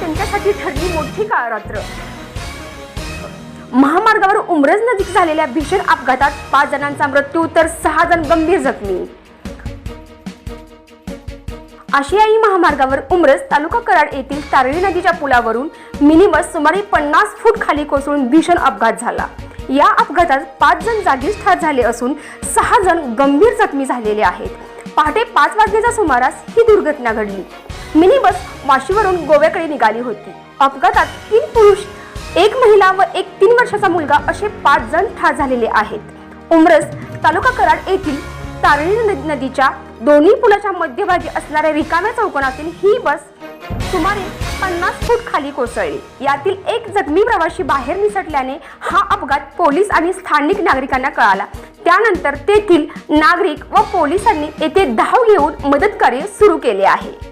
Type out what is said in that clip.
त्यांच्यासाठी ठरली मोठी काळरात्र. महामार्गावर उमरज नजीक झालेल्या भीषण अपघातात पाच जणांचा मृत्यू तर सहा जण गंभीर जखमी. आशियाई महामार्गावर उमरज तालुका कराड येथील तारळी नदीच्या पुलावरून मिनी बस सुमारे पन्नास फूट खाली कोसळून भीषण अपघात झाला. या अपघातात पाच जण जागीच ठार झाले असून सहा जण गंभीर जखमी झालेले आहेत. पहाटे पाच वाजण्याच्या सुमारास ही दुर्घटना घडली. मिनी बस वाशीवरून गोव्याकडे निघाली होती. अपघातात तीन पुरुष एक महिला व एक तीन वर्षाचा मुलगा असे पाच जण ठार झालेले आहेत. उमरस तालुका कराड येथील तारळी नदीच्या दोन्ही पुलाच्या मध्यभागी असणाऱ्या रिकाम्या चौकोनातील ही बस सुमारे पन्नास फूट खाली कोसळली. यातील एक जखमी प्रवाशी बाहेर निसटल्याने हा अपघात पोलीस आणि स्थानिक नागरिकांना कळाला. त्यानंतर तेथील नागरिक व पोलिसांनी येथे धाव घेऊन मदत कार्य सुरू केले आहे.